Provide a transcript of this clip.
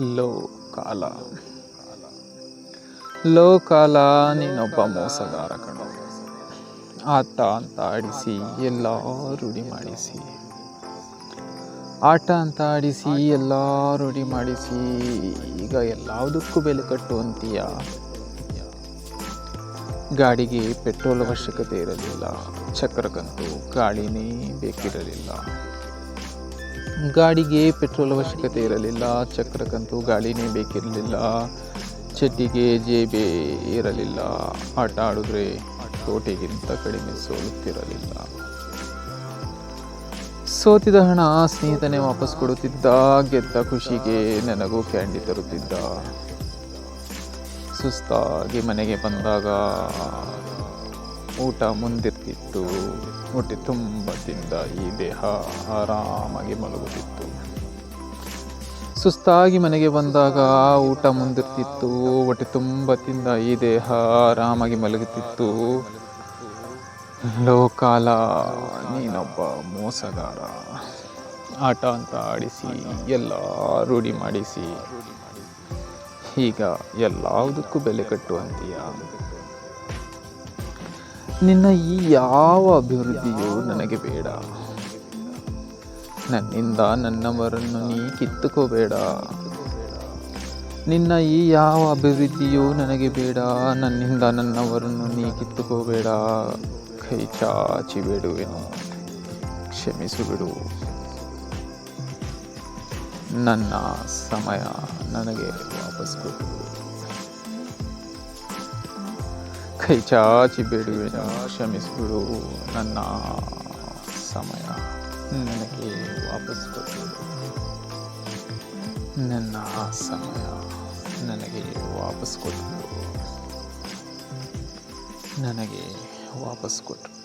Low ಕಾಲ low ಕಾಲ ನೀನೊಬ್ಬ ಮೋಸಗಾರ ಕಣ. ಆಟ ಅಂತ ಆಡಿಸಿ ಎಲ್ಲ ರೂಢಿ ಮಾಡಿಸಿ. ಆಟ ಅಂತ ಆಡಿಸಿ ಎಲ್ಲ ರೂಢಿ ಮಾಡಿಸಿ. ಈಗ ಎಲ್ಲದಕ್ಕೂ ಬೆಲೆ ಕಟ್ಟುವಂತೀಯ? ಗಾಡಿಗೆ ಪೆಟ್ರೋಲ್ ಅವಶ್ಯಕತೆ ಇರಲಿಲ್ಲ. ಚಕ್ರಕ್ಕಂತೂ ಗಾಳಿನೇ ಬೇಕಿರಲಿಲ್ಲ. ಗಾಡಿಗೆ ಪೆಟ್ರೋಲ್ ಅವಶ್ಯಕತೆ ಇರಲಿಲ್ಲ ಚಕ್ರಕ್ಕಂತೂ ಗಾಳಿನೇ ಬೇಕಿರಲಿಲ್ಲ ಚಟ್ಟಿಗೆ ಜೇಬೆ ಇರಲಿಲ್ಲ, ಆಟ ಆಡಿದ್ರೆ ಕೋಟೆಗಿಂತ ಕಡಿಮೆ ಸೋಲುತ್ತಿರಲಿಲ್ಲ. ಸೋತಿದ ಹಣ ಸ್ನೇಹಿತನೇ ವಾಪಸ್ ಕೊಡುತ್ತಿದ್ದ, ಗೆದ್ದ ಖುಷಿಗೆ ನನಗೂ ಕ್ಯಾಂಡಿ ತರುತ್ತಿದ್ದ. ಸುಸ್ತಾಗಿ ಮನೆಗೆ ಬಂದಾಗ ಊಟ ಮುಂದಿರ್ತಿತ್ತು. ಹೊಟ್ಟೆ ತುಂಬ ತಿಂದ ಈ ದೇಹ ಆರಾಮಾಗಿ ಮಲಗುತ್ತಿತ್ತು. ಸುಸ್ತಾಗಿ ಮನೆಗೆ ಬಂದಾಗ ಊಟ ಮುಂದಿರ್ತಿತ್ತು. ಹೊಟ್ಟೆ ತುಂಬ ತಿಂದ ಈ ದೇಹ ಆರಾಮಾಗಿ ಮಲಗುತ್ತಿತ್ತು. ಲೋಕಾಲ ನೀನೊಬ್ಬ ಮೋಸಗಾರ. ಆಟ ಅಂತ ಆಡಿಸಿ, ಎಲ್ಲ ರೂಢಿ ಮಾಡಿಸಿ. ಈಗ ಎಲ್ಲದಕ್ಕೂ ಬೆಲೆ ಕಟ್ಟುವಂತೀಯ? ನಿನ್ನ ಈ ಯಾವ ಅಭಿವೃದ್ಧಿಯೂ ನನಗೆ ಬೇಡ. ನನ್ನಿಂದ ನನ್ನವರನ್ನು ನೀ ಕಿತ್ತುಕೋಬೇಡ. ನಿನ್ನ ಈ ಯಾವ ಅಭಿವೃದ್ಧಿಯೂ ನನಗೆ ಬೇಡ. ನನ್ನಿಂದ ನನ್ನವರನ್ನು ನೀ ಕಿತ್ತುಕೋಬೇಡ. ಕೈ ಚಾಚಿ ಬಿಡುವೆನು ಕ್ಷಮಿಸು ಬಿಡು. ನನ್ನ ಸಮಯ ನನಗೆ ವಾಪಸ್ ಕೊಡು. ಕೈ ಚಾಚಿ ಬೇಡುವೆನು ಕ್ಷಮಿಸಿಬಿಡು ನನ್ನ ಸಮಯ. ನನಗೆ ವಾಪಸ್ ಕೊಡು. ನನ್ನ ಸಮಯ ನನಗೆ ವಾಪಸ್ ಕೊಟ್ಟು ನನಗೆ ವಾಪಸ್ ಕೊಟ್ಟು